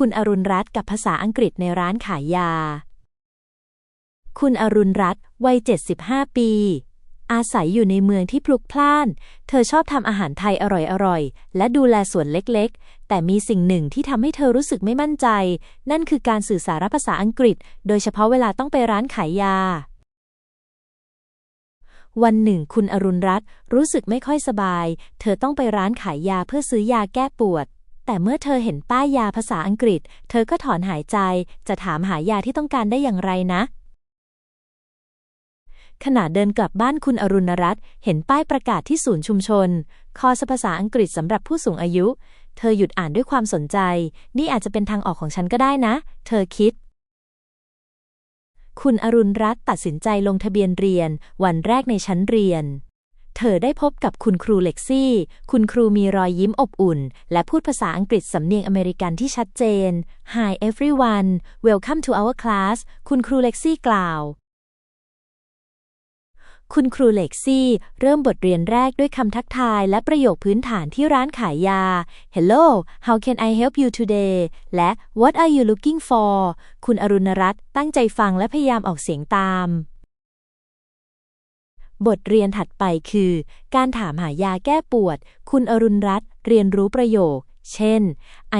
คุณอรุณรัตน์กับภาษาอังกฤษในร้านขายยา คุณอรุณรัตน์วัย 75 ปี อาศัยอยู่ในเมืองที่พลุกพล่าน เธอชอบทำอาหารไทยอร่อยๆ และดูแลสวนเล็กๆ แต่มีสิ่งหนึ่งที่ทำให้เธอรู้สึกไม่มั่นใจ นั่นคือการสื่อสารภาษาอังกฤษ โดยเฉพาะเวลาต้องไปร้านขายยาวันหนึ่งคุณอรุณรัตน์รู้สึกไม่ค่อยสบาย เธอต้องไปร้านขายยาเพื่อซื้อยาแก้ปวด แต่เมื่อเธอเห็นป้ายยาภาษาอังกฤษ เธอก็ถอนหายใจ จะถามหายาที่ต้องการได้อย่างไรนะ ขณะเดินกลับบ้านคุณอรุณรัตน์เห็นป้ายประกาศที่ศูนย์ชุมชน คอสภาษาอังกฤษสำหรับผู้สูงอายุ เธอหยุดอ่านด้วยความสนใจ นี่อาจจะเป็นทางออกของฉันก็ได้นะ เธอคิดคุณอรุณรัตน์ตัดสินใจลงทะเบียนเรียน วันแรกในชั้นเรียน เธอได้พบกับคุณครูเล็กซี่ คุณครูมีรอยยิ้มอบอุ่น และพูดภาษาอังกฤษสำเนียงอเมริกันที่ชัดเจน Hi everyone welcome to our class คุณครูเล็กซี่กล่าว คุณครูเล็กซี่ เริ่มบทเรียนแรกด้วยคำทักทายและประโยคพื้นฐานที่ร้านขายยา Hello how can I help you today และ What are you looking for คุณอรุณรัตน์ตั้งใจฟังและพยายามออกเสียงตาม บทเรียนถัดไปคือ การถามหายาแก้ปวด คุณอรุณรัตน์เรียนรู้ประโยค เช่น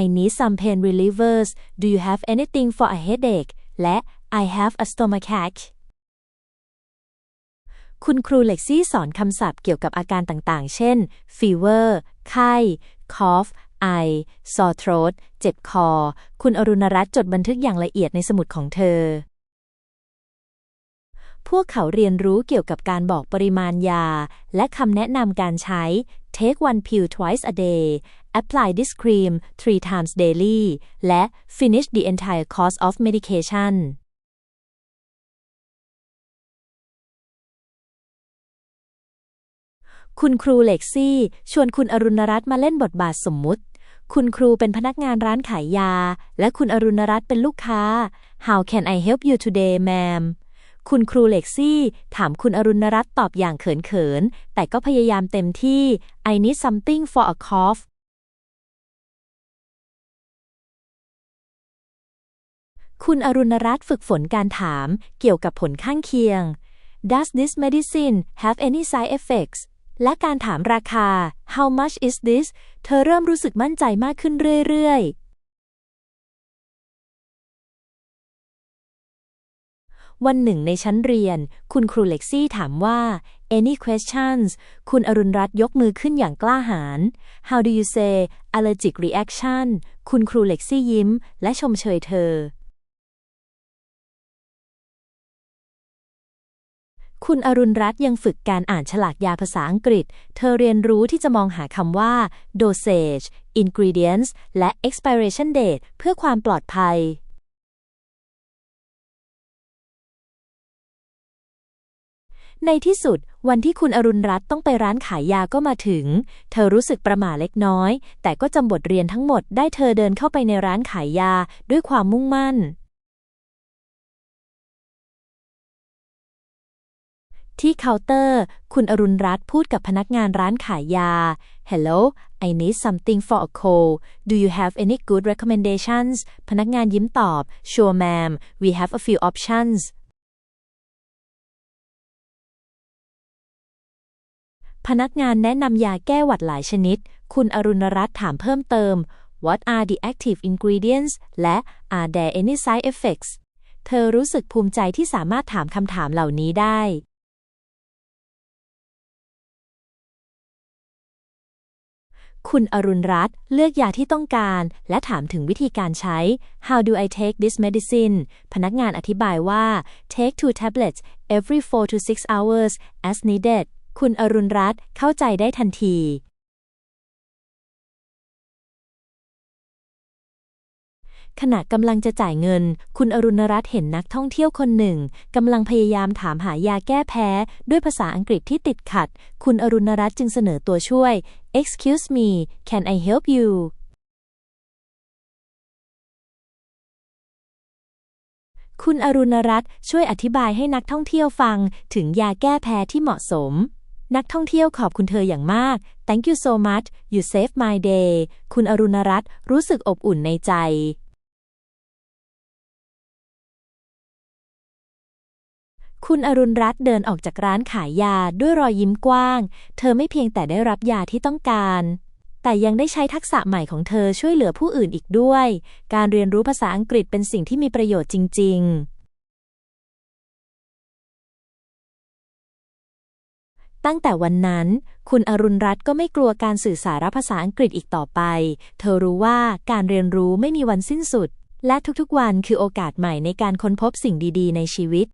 I need some pain relievers Do you have anything for a headache และ I have a stomachache คุณครูเล็กซี่สอนคำศัพท์เกี่ยวกับอาการต่างๆ เช่น fever ไข้ cough ไอ sore throat เจ็บคอ คุณอรุณรัตน์จดบันทึกอย่างละเอียดในสมุดของเธอ พวกเขาเรียนรู้เกี่ยวกับการบอกปริมาณยา และคำแนะนำการใช้ take one pill twice a day apply this cream three times daily และ finish the entire course of medication คุณครูเล็กซี่ ชวนคุณอรุณรัตน์มาเล่นบทบาทสมมุติ คุณครูเป็นพนักงานร้านขายยา และคุณอรุณรัตน์เป็นลูกค้า How can I help you today ma'am คุณครูเล็กซี่ ถามคุณอรุณรัตน์ตอบอย่างเขินๆ แต่ก็พยายามเต็มที่ I need something for a cough คุณอรุณรัตน์ฝึกฝนการถามเกี่ยวกับผลข้างเคียง Does this medicine have any side effects และการถามราคา How much is this เธอเริ่มรู้สึกมั่นใจมากขึ้นเรื่อยๆ วันหนึ่งในชั้นเรียน คุณครูเล็กซี่ถามว่า Any questions คุณอรุณรัตน์ยกมือขึ้นอย่างกล้าหาญ How do you say allergic reaction คุณครูเล็กซี่ยิ้ม และชมเชยเธอ คุณอรุณรัตน์ยังฝึกการอ่านฉลากยาภาษาอังกฤษ เธอเรียนรู้ที่จะมองหาคำว่า dosage ingredients และ expiration date เพื่อความปลอดภัย ในที่สุดวันที่คุณอรุณรัตน์ต้องไปร้านขายยาก็มาถึง เธอรู้สึกประหม่าเล็กน้อย แต่ก็จำบทเรียนทั้งหมดได้เธอเดินเข้าไปในร้านขายยาด้วยความมุ่งมั่น ที่เคาน์เตอร์ คุณอรุณรัตน์พูดกับพนักงานร้านขายยา Hello I need something for a cold Do you have any good recommendations พนักงานยิ้มตอบ Sure ma'am we have a few options พนักงานแนะนำยาแก้หวัดหลายชนิด คุณอรุณรัตน์ถามเพิ่มเติม What are the active ingredients และ Are there any side effects เธอรู้สึกภูมิใจที่สามารถถามคำถามเหล่านี้ได้ คุณอรุณรัตน์เลือกยาที่ต้องการ และถามถึงวิธีการใช้ How do I take this medicine พนักงานอธิบายว่า Take two tablets every 4 to 6 hours as needed คุณอรุณรัตน์เข้าใจได้ทันทีขณะกำลังจะจ่ายเงิน คุณอรุณรัตน์เห็นนักท่องเที่ยวคนหนึ่งกำลังพยายามถามหายาแก้แพ้ ด้วยภาษาอังกฤษที่ติดขัด คุณอรุณรัตน์จึงเสนอตัวช่วย Excuse me can I help you คุณอรุณรัตน์ช่วยอธิบายให้นักท่องเที่ยวฟังถึงยาแก้แพ้ที่เหมาะสม นักท่องเที่ยวขอบคุณเธออย่างมาก Thank you so much you save my day คุณอรุณรัตน์รู้สึกอบอุ่นในใจคุณอรุณรัตน์เดินออกจากร้านขายยาด้วยรอยยิ้มกว้าง เธอไม่เพียงแต่ได้รับยาที่ต้องการ แต่ยังได้ใช้ทักษะใหม่ของเธอช่วยเหลือผู้อื่นอีกด้วย การเรียนรู้ภาษาอังกฤษเป็นสิ่งที่มีประโยชน์จริง ๆ ตั้งแต่วันนั้น คุณอรุณรัตน์ก็ไม่กลัวการสื่อสารภาษาอังกฤษอีกต่อไป เธอรู้ว่าการเรียนรู้ไม่มีวันสิ้นสุด และทุกๆวันคือโอกาสใหม่ในการค้นพบสิ่งดีๆ ในชีวิต